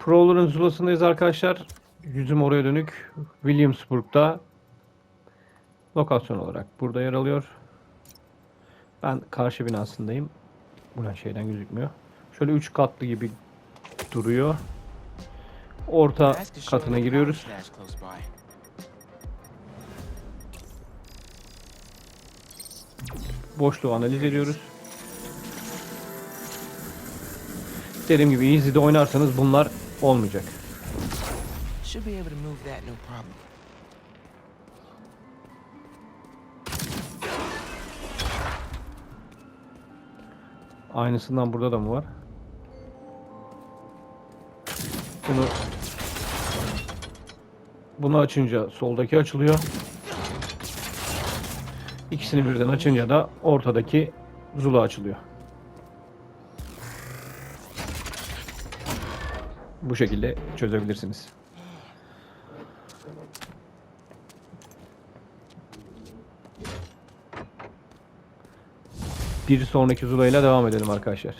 Prowler'ın zulasındayız arkadaşlar. Yüzüm oraya dönük. Williamsburg'da lokasyon olarak burada yer alıyor. Ben karşı binasındayım. Bu şeyden gözükmüyor. Şöyle 3 katlı gibi duruyor. Orta katına giriyoruz. Boşluğu analiz ediyoruz. Dediğim gibi easy'de oynarsanız bunlar olmayacak. Should be able to move that no problem. Aynısından burada da mı var? Bunu bunu açınca soldaki açılıyor. İkisini birden açınca da ortadaki zula açılıyor. Bu şekilde çözebilirsiniz. Bir sonraki zulayla devam edelim arkadaşlar.